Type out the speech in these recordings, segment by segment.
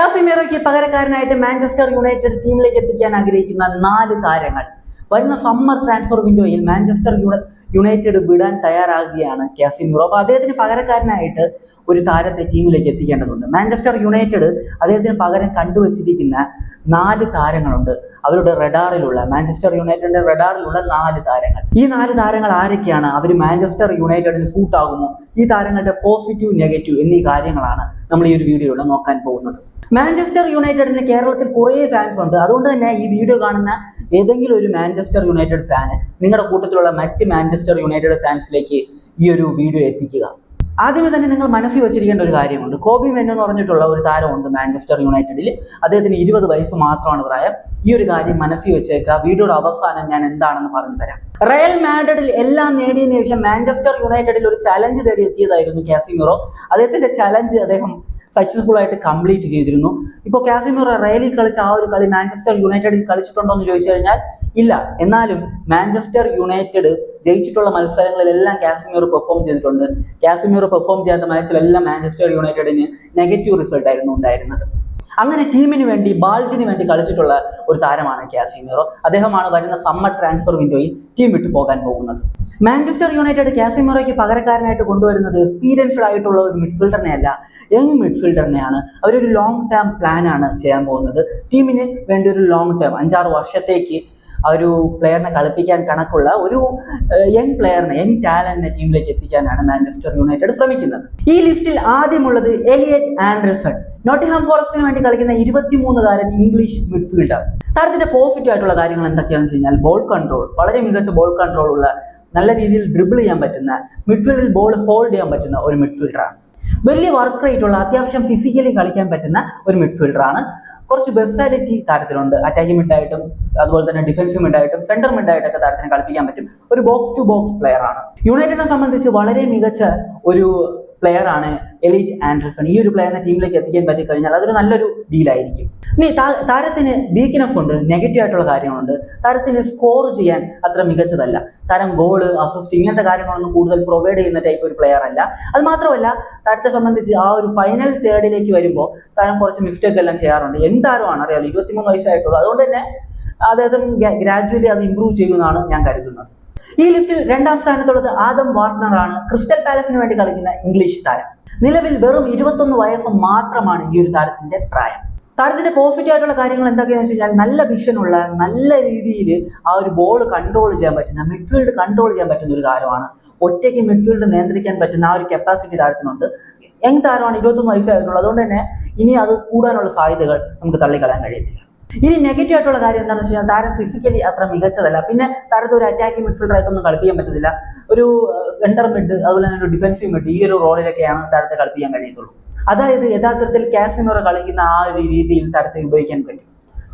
കാസിമീറോയ്ക്ക് പകരക്കാരനായിട്ട് Manchester United ടീമിലേക്ക് എത്തിക്കാൻ ആഗ്രഹിക്കുന്ന നാല് താരങ്ങൾ. വരുന്ന സമ്മർ ട്രാൻസ്ഫർ വിൻഡോയിൽ മാഞ്ചസ്റ്റർ യുണ- യുണൈറ്റഡ് വിടാൻ തയ്യാറാകുകയാണ് കാസിമീറോ. അപ്പോൾ അദ്ദേഹത്തിന് പകരക്കാരനായിട്ട് ഒരു താരത്തെ ടീമിലേക്ക് എത്തിക്കേണ്ടതുണ്ട്. മാഞ്ചസ്റ്റർ യുണൈറ്റഡ് അദ്ദേഹത്തിന് പകരം കണ്ടുവച്ചിരിക്കുന്ന നാല് താരങ്ങളുണ്ട്. അവരുടെ റഡാറിലുള്ള മാഞ്ചസ്റ്റർ യുണൈറ്റഡിന്റെ റഡാറിലുള്ള നാല് താരങ്ങൾ. ഈ നാല് താരങ്ങൾ ആരൊക്കെയാണ്? അവർ മാഞ്ചസ്റ്റർ യുണൈറ്റഡിന് സൂട്ടാകുമോ ഈ താരങ്ങളുടെ പോസിറ്റീവ് നെഗറ്റീവ് എന്നീ കാര്യങ്ങളാണ് നമ്മൾ ഈ ഒരു വീഡിയോയിൽ നോക്കാൻ പോകുന്നത്. മാഞ്ചസ്റ്റർ യുണൈറ്റഡിന് കേരളത്തിൽ കുറേ ഫാൻസ് ഉണ്ട്. അതുകൊണ്ട് തന്നെ ഈ വീഡിയോ കാണുന്ന ഏതെങ്കിലും ഒരു മാഞ്ചസ്റ്റർ യുണൈറ്റഡ് ഫാന് നിങ്ങളുടെ കൂട്ടത്തിലുള്ള മറ്റ് മാഞ്ചസ്റ്റർ യുണൈറ്റഡ് ഫാൻസിലേക്ക് ഈ ഒരു വീഡിയോ എത്തിക്കുക. ആദ്യമേ തന്നെ നിങ്ങൾ മനസ്സിൽ വെച്ചിരിക്കേണ്ട ഒരു കാര്യമുണ്ട്. കോബി മെന്നു എന്ന് പറഞ്ഞിട്ടുള്ള ഒരു താരമുണ്ട് മാഞ്ചസ്റ്റർ യുണൈറ്റഡിൽ. അദ്ദേഹത്തിന് ഇരുപത് വയസ്സ് മാത്രമാണ് പ്രായം. ഈ ഒരു കാര്യം മനസ്സിൽ വെച്ചേക്കുക. വീഡിയോയുടെ അവസാനം ഞാൻ എന്താണെന്ന് പറഞ്ഞു തരാം. റയൽ മാഡ്രിഡിൽ എല്ലാം നേടിയതിനു ശേഷം മാഞ്ചസ്റ്റർ യുണൈറ്റഡിൽ ഒരു ചലഞ്ച് തേടി എത്തിയതായിരുന്നു കാസിമിറോ. അദ്ദേഹത്തിന്റെ ചലഞ്ച് അദ്ദേഹം സക്സസ്ഫുൾ ആയിട്ട് കംപ്ലീറ്റ് ചെയ്തിരുന്നു ഇപ്പോൾ കാസിമിറോ റയലിൽ കളിച്ച ആ ഒരു കളി മാഞ്ചസ്റ്റർ യുണൈറ്റഡിൽ കളിച്ചിട്ടുണ്ടോ എന്ന് ചോദിച്ചു കഴിഞ്ഞാൽ ഇല്ല. എന്നാലും മാഞ്ചസ്റ്റർ യുണൈറ്റഡ് ജയിച്ചിട്ടുള്ള മത്സരങ്ങളിലെല്ലാം കാസിമിറോ പെർഫോം ചെയ്തിട്ടുണ്ട്. കാസിമിറോ പെർഫോം ചെയ്യാത്ത മാച്ചിലെല്ലാം മാഞ്ചസ്റ്റർ യുണൈറ്റഡിന് നെഗറ്റീവ് റിസൾട്ട് ആയിരുന്നു ഉണ്ടായിരുന്നത്. അങ്ങനെ ടീമിന് വേണ്ടി ബാൾജിന് വേണ്ടി കളിച്ചിട്ടുള്ള ഒരു താരമാണ് കാസിമിറോ അദ്ദേഹമാണ് വരുന്ന സമ്മർ ട്രാൻസ്ഫർ വിൻഡോയിൽ ടീം വിട്ടു പോകാൻ പോകുന്നത്. മാഞ്ചസ്റ്റർ യുണൈറ്റഡ് കാസിമിറോയ്ക്ക് പകരക്കാരനായിട്ട് കൊണ്ടുവരുന്നത് എക്സ്പീരിയൻസ്ഡ് ആയിട്ടുള്ള ഒരു മിഡ്ഫീൽഡറിനെ അല്ല യങ് മിഡ്ഫീൽഡറിനെയാണ് അവരൊരു ലോങ് ടേം പ്ലാൻ ആണ് ചെയ്യാൻ പോകുന്നത്. ടീമിന് വേണ്ടി ഒരു ലോങ് ടേം അഞ്ചാറ് വർഷത്തേക്ക് ഒരു പ്ലെയറിനെ കളിപ്പിക്കാൻ കണക്കുള്ള ഒരു യങ് പ്ലെയറിനെ യങ് ടാലന്റിനെ ടീമിലേക്ക് എത്തിക്കാനാണ് മാഞ്ചസ്റ്റർ യുണൈറ്റഡ് ശ്രമിക്കുന്നത്. ഈ ലിസ്റ്റിൽ ആദ്യമുള്ളത് എലിയറ്റ് ആൻഡർസൺ നോട്ടിഹാം ഫോറസ്റ്റിന് വേണ്ടി കളിക്കുന്ന ഇരുപത്തിമൂന്നുകാരൻ ഇംഗ്ലീഷ് മിഡ്ഫീൽഡർ താരത്തിന്റെ പോസിറ്റീവ് ആയിട്ടുള്ള കാര്യങ്ങൾ എന്തൊക്കെയാണെന്ന് വെച്ച് കഴിഞ്ഞാൽ ബോൾ കൺട്രോൾ വളരെ മികച്ച ബോൾ കൺട്രോൾ ഉള്ള നല്ല രീതിയിൽ ഡ്രിബിൾ ചെയ്യാൻ പറ്റുന്ന മിഡ്ഫീൽഡിൽ ബോൾ ഹോൾഡ് ചെയ്യാൻ പറ്റുന്ന ഒരു മിഡ്ഫീൽഡറാണ് വലിയ വർക്ക് റേറ്റ് ഉള്ള അത്യാവശ്യം ഫിസിക്കലി കളിക്കാൻ പറ്റുന്ന ഒരു മിഡ്ഫീൽഡറാണ് കുറച്ച് വെർസാലിറ്റി താരത്തിലുണ്ട്. അറ്റാക്കിംഗ് മിഡായിട്ടും അതുപോലെ തന്നെ ഡിഫൻസ് മിഡായിട്ടും സെന്റർ മിഡായിട്ടൊക്കെ താരത്തിന് കളിപ്പിക്കാൻ പറ്റും. ഒരു ബോക്സ് ടു ബോക്സ് പ്ലെയർ ആണ്. യുണൈറ്റഡിനെ സംബന്ധിച്ച് വളരെ മികച്ച ഒരു പ്ലെയർ ആണ് എലീറ്റ് ആൻഡർസൺ ഈ ഒരു പ്ലെയറിനെ ടീമിലേക്ക് എത്തിക്കാൻ പറ്റി കഴിഞ്ഞാൽ അതൊരു നല്ലൊരു ഡീലായിരിക്കും ഇനി താരത്തിന് വീക്ക്നെസ് ഉണ്ട് നെഗറ്റീവ് ആയിട്ടുള്ള കാര്യങ്ങളുണ്ട്. താരത്തിന് സ്കോർ ചെയ്യാൻ അത്ര മികച്ചതല്ല. താരം ഗോൾ അസിസ്റ്റ് ഇങ്ങനത്തെ കാര്യങ്ങളൊന്നും കൂടുതൽ പ്രൊവൈഡ് ചെയ്യുന്ന ടൈപ്പ് ഒരു പ്ലെയർ അല്ല. അത് മാത്രമല്ല താരത്തെ സംബന്ധിച്ച് ആ ഒരു ഫൈനൽ തേർഡിലേക്ക് വരുമ്പോൾ താരം കുറച്ച് മിസ്റ്റേക്ക് എല്ലാം ചെയ്യാറുണ്ട്. എന്താരമാണ് അറിയാമല്ലോ ഇരുപത്തിമൂന്ന് വയസ്സായിട്ടുള്ളൂ. അതുകൊണ്ട് തന്നെ അദ്ദേഹത്തിന് ഗ്രാജുവലി അത് ഇമ്പ്രൂവ് ചെയ്യുമെന്നാണ് ഞാൻ കരുതുന്നത്. ഈ ലിസ്റ്റിൽ രണ്ടാം സ്ഥാനത്തുള്ളത് ആദം വാർണറാണ് ക്രിസ്റ്റൽ പാലസിന് വേണ്ടി കളിക്കുന്ന ഇംഗ്ലീഷ് താരം. നിലവിൽ വെറും ഇരുപത്തൊന്ന് വയസ്സ് മാത്രമാണ് ഈ ഒരു താരത്തിന്റെ പ്രായം. താരത്തിന്റെ പോസിറ്റീവ് ആയിട്ടുള്ള കാര്യങ്ങൾ എന്തൊക്കെയാണെന്ന് വെച്ച് കഴിഞ്ഞാൽ നല്ല വിഷനുള്ള നല്ല രീതിയിൽ ആ ഒരു ബോൾ കൺട്രോൾ ചെയ്യാൻ പറ്റുന്ന മിഡ്ഫീൽഡ് കൺട്രോൾ ചെയ്യാൻ പറ്റുന്ന ഒരു താരമാണ്. ഒറ്റയ്ക്ക് മിഡ്ഫീൽഡ് നിയന്ത്രിക്കാൻ പറ്റുന്ന ആ ഒരു കപ്പാസിറ്റി താരത്തിനുണ്ട്. യങ് താരമാണ് ഇരുപത്തൊന്ന് വയസ്സായിട്ടുള്ളത്. അതുകൊണ്ട് തന്നെ ഇനി അത് കൂടാനുള്ള സാധ്യതകൾ നമുക്ക് തള്ളിക്കളയാൻ കഴിയത്തില്ല. ഇനി നെഗറ്റീവ് ആയിട്ടുള്ള കാര്യം എന്താണെന്ന് വെച്ച് കഴിഞ്ഞാൽ താരം ഫിസിക്കലി അത്ര മികച്ചതല്ല. പിന്നെ താരത്തെ ഒരു അറ്റാക്കിംഗ് മിഡ്ഫീൽഡർ ആയിട്ടൊന്നും കളിപ്പിക്കാൻ പറ്റത്തില്ല. ഒരു സെന്റർ മിഡ് അതുപോലെ തന്നെ ഒരു ഡിഫൻസീവ് മിഡ് ഈ ഒരു റോളിലൊക്കെയാണ് താരത്തെ കളിപ്പിക്കാൻ കഴിയത്തുള്ളൂ. അതായത് യഥാർത്ഥത്തിൽ കാസിനോറ് കളിക്കുന്ന ആ ഒരു രീതിയിൽ താരത്തെ ഉപയോഗിക്കാൻ പറ്റും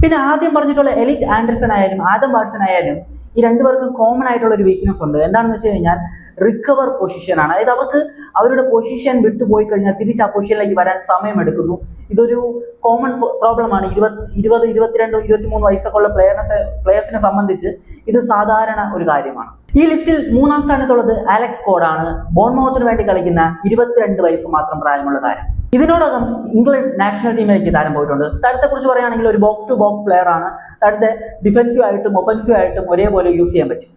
പിന്നെ ആദ്യം പറഞ്ഞിട്ടുള്ള എലിറ്റ് ആൻഡർസൺ ആയാലും ആദം വാട്സൺ ആയാലും ഈ രണ്ടുപേർക്കും കോമൺ ആയിട്ടുള്ള ഒരു വീക്ക്നെസ് ഉണ്ട്. എന്താണെന്ന് വെച്ച് കഴിഞ്ഞാൽ റിക്കവർ പൊസിഷൻ ആണ്. അതായത് അവർക്ക് അവരുടെ പൊസിഷൻ വിട്ടുപോയി കഴിഞ്ഞാൽ തിരിച്ച് ആ പൊസിഷനിലേക്ക് വരാൻ സമയമെടുക്കുന്നു. ഇതൊരു കോമൺ പ്രോബ്ലം ആണ്. ഇരുപത് ഇരുപത് ഇരുപത്തിരണ്ട് ഇരുപത്തിമൂന്നോ വയസ്സൊക്കെ ഉള്ള പ്ലെയറിനെ പ്ലെയേഴ്സിനെ സംബന്ധിച്ച് ഇത് സാധാരണ ഒരു കാര്യമാണ്. ഈ ലിസ്റ്റിൽ മൂന്നാം സ്ഥാനത്തുള്ളത് ആലക്സ് കോഡാണ് ബോൺമോഹത്തിന് വേണ്ടി കളിക്കുന്ന ഇരുപത്തിരണ്ട് വയസ്സ് മാത്രം പ്രായമുള്ള താരം. ഇതിനോടകം ഇംഗ്ലണ്ട് നാഷണൽ ടീമിലേക്ക് താരം പോയിട്ടുണ്ട്. താരത്തെ കുറിച്ച് പറയുകയാണെങ്കിൽ ഒരു ബോക്സ് ടു ബോക്സ് പ്ലെയർ ആണ്. താരത്തെ ഡിഫൻസീവ് ആയിട്ടും ഒഫൻസീവ് ആയിട്ടും ഒരേപോലെ യൂസ് ചെയ്യാൻ പറ്റും.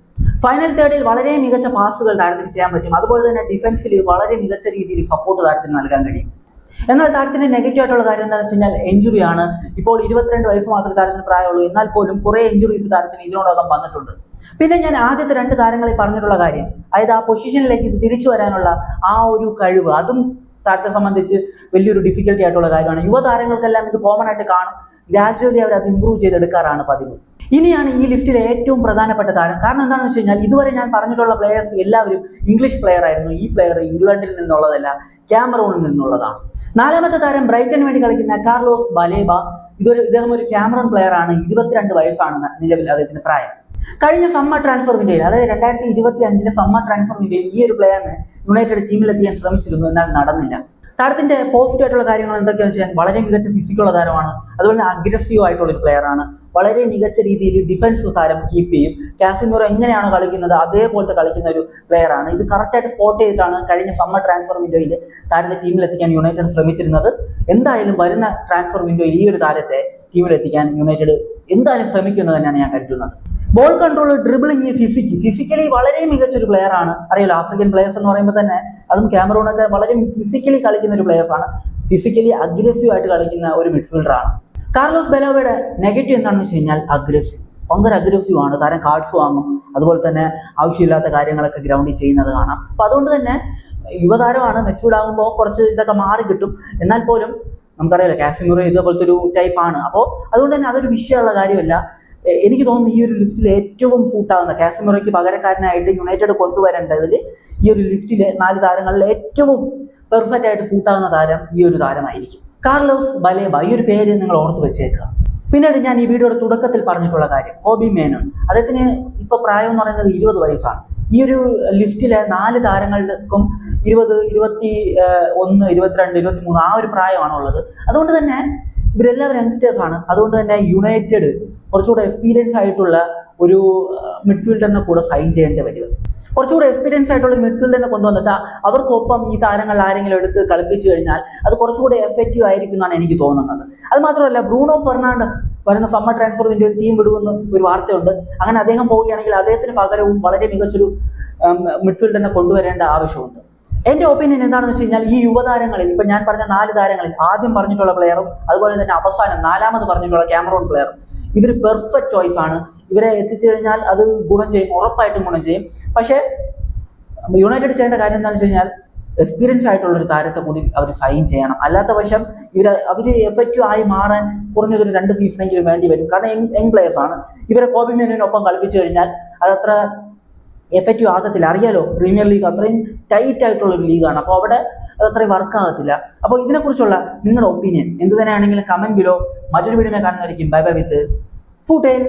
ഫൈനൽ തേർഡിൽ വളരെ മികച്ച പാസുകൾ താരത്തിന് ചെയ്യാൻ പറ്റും. അതുപോലെ തന്നെ ഡിഫൻസിൽ വളരെ മികച്ച രീതിയിൽ സപ്പോർട്ട് താരത്തിന് നൽകാൻ കഴിയും. എന്നാൽ താരത്തിന്റെ നെഗറ്റീവ് ആയിട്ടുള്ള കാര്യം എന്താണെന്ന് വെച്ച് കഴിഞ്ഞാൽ എഞ്ചുറി ആണ്. ഇപ്പോൾ ഇരുപത്തിരണ്ട് വയസ്സ് മാത്രമേ താരത്തിന് പ്രായമുള്ളൂ. എന്നാൽ പോലും കുറേ എഞ്ചുറീസ് താരത്തിന് ഇതിനോടകം വന്നിട്ടുണ്ട്. പിന്നെ ഞാൻ ആദ്യത്തെ രണ്ട് താരങ്ങളിൽ പറഞ്ഞിട്ടുള്ള കാര്യം. അതായത് ആ പൊസിഷനിലേക്ക് ഇത് തിരിച്ചു വരാനുള്ള ആ ഒരു കഴിവ് അതും താരത്തെ സംബന്ധിച്ച് വലിയൊരു ഡിഫിക്കൽട്ടി ആയിട്ടുള്ള കാര്യമാണ്. യുവതാരങ്ങൾക്കെല്ലാം ഇത് കോമൺ ആയിട്ട് കാണും. ഗ്രാജുവലി അവർ അത് ഇമ്പ്രൂവ് ചെയ്തെടുക്കാറാണ് പതിവ്. ഇനിയാണ് ഈ ലിസ്റ്റിലെ ഏറ്റവും പ്രധാനപ്പെട്ട താരം. കാരണം എന്താണെന്ന് വെച്ച് കഴിഞ്ഞാൽ ഇതുവരെ ഞാൻ പറഞ്ഞിട്ടുള്ള പ്ലെയേഴ്സ് എല്ലാവരും ഇംഗ്ലീഷ് പ്ലെയർ ആയിരുന്നു. ഈ പ്ലെയർ ഇംഗ്ലണ്ടിൽ നിന്നുള്ളതല്ല ക്യാമറൂണിൽ നിന്നുള്ളതാണ്. നാലാമത്തെ താരം ബ്രൈറ്റന് വേണ്ടി കളിക്കുന്ന കാർലോസ് ബലേബ. ഇതൊരു ഇദ്ദേഹം ഒരു ക്യാമറൺ പ്ലെയർ ആണ്. ഇരുപത്തിരണ്ട് വയസ്സാണ് നിലവിൽ അദ്ദേഹത്തിന് പ്രായം. കഴിഞ്ഞ ഫമ്മ ട്രാൻസ്ഫർ വിൻഡോയിൽ അതായത് രണ്ടായിരത്തി ഇരുപത്തി അഞ്ചിലെ ഫമ്മ ട്രാൻസ്ഫർ വിൻഡോയിൽ ഈ ഒരു പ്ലെയറിനെ യുണൈറ്റഡ് ടീമിലെത്തിയാൻ ശ്രമിച്ചിരുന്നു എന്നാൽ നടന്നില്ല. താരത്തിന്റെ പോസിറ്റീവ് ആയിട്ടുള്ള കാര്യങ്ങൾ എന്തൊക്കെയാണെന്ന് വെച്ചാൽ വളരെ മികച്ച ഫിസിക്കുള്ള താരമാണ്. അതുപോലെ തന്നെ അഗ്രസീവ് ആയിട്ടുള്ള ഒരു പ്ലെയറാണ് വളരെ മികച്ച രീതിയിൽ ഡിഫൻസ് താരം കീപ്പ് ചെയ്യും. കാസിമിറോ എങ്ങനെയാണോ കളിക്കുന്നത്? അതേപോലത്തെ കളിക്കുന്ന ഒരു പ്ലെയറാണ് ഇത് കറക്റ്റായിട്ട് സ്പോട്ട് ചെയ്തിട്ടാണ് കഴിഞ്ഞ സമ്മർ ട്രാൻസ്ഫർ വിൻഡോയിൽ താരത്തെ ടീമിലെത്തിക്കാൻ യുണൈറ്റഡ് ശ്രമിച്ചിരുന്നത്. എന്തായാലും വരുന്ന ട്രാൻസ്ഫർ വിൻഡോയിൽ ഈ ഒരു താരത്തെ ടീമിൽ എത്തിക്കാൻ യുണൈറ്റഡ് എന്തായാലും ശ്രമിക്കുന്നത് തന്നെയാണ് ഞാൻ കരുതുന്നത്. Ball control dribbling physique physically വളരെ മികച്ച ഒരു പ്ലെയർ ആണ്. അറിയാലോ ആഫ്രിക്കൻ പ്ലെയേഴ്സ് എന്ന് പറയുമ്പോൾ തന്നെ അതും ക്യാമറൂണൊക്കെ വളരെ ഫിസിക്കലി കളിക്കുന്ന ഒരു പ്ലെയേഴ്സ് ആണ്. ഫിസിക്കലി അഗ്രസീവ് ആയിട്ട് കളിക്കുന്ന ഒരു മിഡ്ഫീൽഡർ ആണ്. കാർലോസ് ബെലോവയുടെ നെഗറ്റീവ് എന്താണെന്ന് വെച്ച് കഴിഞ്ഞാൽ അഗ്രസീവ് ഭയങ്കര അഗ്രസീവ് ആണ്. താരം കാർഡ്സ് വാങ്ങും. അതുപോലെ തന്നെ ആവശ്യമില്ലാത്ത കാര്യങ്ങളൊക്കെ ഗ്രൗണ്ടിൽ ചെയ്യുന്നത് കാണാം. അപ്പൊ അതുകൊണ്ട് തന്നെ യുവതാരമാണ് മെച്ചൂർഡ് ആകുമ്പോൾ കുറച്ച് ഇതൊക്കെ മാറി കിട്ടും എന്നാൽ പോലും നമുക്കറിയാലോ കാസിമിറോ ഇതേപോലത്തെ ഒരു ടൈപ്പാണ് അപ്പോൾ അതുകൊണ്ട് തന്നെ അതൊരു വിഷയമുള്ള കാര്യമല്ല. എനിക്ക് തോന്നുന്നു ഈ ഒരു ലിസ്റ്റിൽ ഏറ്റവും സൂട്ടാകുന്ന കാസിമിറോയ്ക്ക് പകരക്കാരനായിട്ട് യുണൈറ്റഡ് കൊണ്ടുവരേണ്ടതിൽ ഈ ഒരു ലിസ്റ്റിലെ നാല് താരങ്ങളിൽ ഏറ്റവും പെർഫെക്റ്റ് ആയിട്ട് സൂട്ടാകുന്ന താരം ഈ ഒരു താരമായിരിക്കും. കാർലോസ് ബലേബ ഈ ഒരു പേര് നിങ്ങൾ ഓർത്ത് വെച്ചേക്കുക. പിന്നീട് ഞാൻ ഈ വീഡിയോയുടെ തുടക്കത്തിൽ പറഞ്ഞിട്ടുള്ള കാര്യം ഹോബി മേനോൻ. അദ്ദേഹത്തിന് ഇപ്പോൾ പ്രായം എന്ന് പറയുന്നത് ഇരുപത് വയസ്സാണ്. ഈ ഒരു ലിഫ്റ്റിലെ നാല് താരങ്ങൾക്കും ഇരുപത് ഇരുപത്തി ഒന്ന് ഇരുപത്തിരണ്ട് ഇരുപത്തി മൂന്ന് ആ ഒരു പ്രായമാണുള്ളത് അതുകൊണ്ട് തന്നെ ഇവരെല്ലാവരും യങ്സ്റ്റേഴ്സ് ആണ് അതുകൊണ്ട് തന്നെ യുണൈറ്റഡ് കുറച്ചുകൂടെ എക്സ്പീരിയൻസ് ആയിട്ടുള്ള ഒരു മിഡ്ഫീൽഡറിനെ കൂടെ സൈൻ ചെയ്യേണ്ടി വരിക. കുറച്ചുകൂടെ എക്സ്പീരിയൻസ് ആയിട്ടുള്ള മിഡ്ഫീൽഡറിനെ കൊണ്ടുവന്നിട്ട് അവർക്കൊപ്പം ഈ താരങ്ങൾ ആരെങ്കിലും എടുത്ത് കളിപ്പിച്ചു കഴിഞ്ഞാൽ അത് കുറച്ചുകൂടെ എഫക്റ്റീവ് ആയിരിക്കും എന്നാണ് എനിക്ക് തോന്നുന്നത്. അത് മാത്രമല്ല ബ്രൂണോ ഫെർണാണ്ടസ് വരുന്ന സമ്മർ ട്രാൻസ്ഫർ ഒരു ടീം വിടുമെന്ന് ഒരു വാർത്തയുണ്ട്. അങ്ങനെ അദ്ദേഹം പോവുകയാണെങ്കിൽ അദ്ദേഹത്തിന് പകരവും വളരെ മികച്ചൊരു മിഡ്ഫീൽഡറിനെ കൊണ്ടുവരേണ്ട ആവശ്യമുണ്ട്. എന്റെ ഒപ്പീനിയൻ എന്താണെന്ന് വെച്ച് കഴിഞ്ഞാൽ ഈ യുവതാരങ്ങളിൽ ഇപ്പൊ ഞാൻ പറഞ്ഞ നാല് താരങ്ങളിൽ ആദ്യം പറഞ്ഞിട്ടുള്ള പ്ലെയറും അതുപോലെ തന്നെ അവസാനം നാലാമത് പറഞ്ഞിട്ടുള്ള ക്യാമറോൺ പ്ലെയറും ഇവർ പെർഫെക്റ്റ് ചോയ്സ് ആണ്. ഇവരെ എത്തിച്ചു കഴിഞ്ഞാൽ അത് ഗുണം ചെയ്യും ഉറപ്പായിട്ടും ഗുണം ചെയ്യും. പക്ഷേ യുണൈറ്റഡ് ചെയ്യേണ്ട കാര്യം എന്താണെന്ന് വെച്ച് കഴിഞ്ഞാൽ എക്സ്പീരിയൻസ് ആയിട്ടുള്ള ഒരു താരത്തെ കൂടി അവർ സൈൻ ചെയ്യണം. അല്ലാത്ത പക്ഷം ഇവർ അവർ എഫക്റ്റീവ് ആയി മാറാൻ കുറഞ്ഞതൊരു രണ്ട് സീസണെങ്കിലും വേണ്ടി വരും. കാരണം യങ് പ്ലേയേഴ്സ് ആണ്. ഇവരെ കോബി മേനോനൊപ്പം കളിപ്പിച്ചു കഴിഞ്ഞാൽ അതത്ര എഫക്റ്റീവ് ആകത്തില്ല. അറിയാലോ പ്രീമിയർ ലീഗ് അത്രയും ടൈറ്റ് ആയിട്ടുള്ള ഒരു ലീഗാണ് അപ്പോൾ അവിടെ അത് അത്രയും വർക്ക് ആകത്തില്ല. അപ്പോൾ ഇതിനെക്കുറിച്ചുള്ള നിങ്ങളുടെ ഒപ്പീനിയൻ എന്ത് തന്നെയാണെങ്കിലും കമന്റ് ബിലോ മറ്റൊരു വീഡിയോ കാണുന്നതായിരിക്കും. Bye bye with. ഫുട്ടേൽ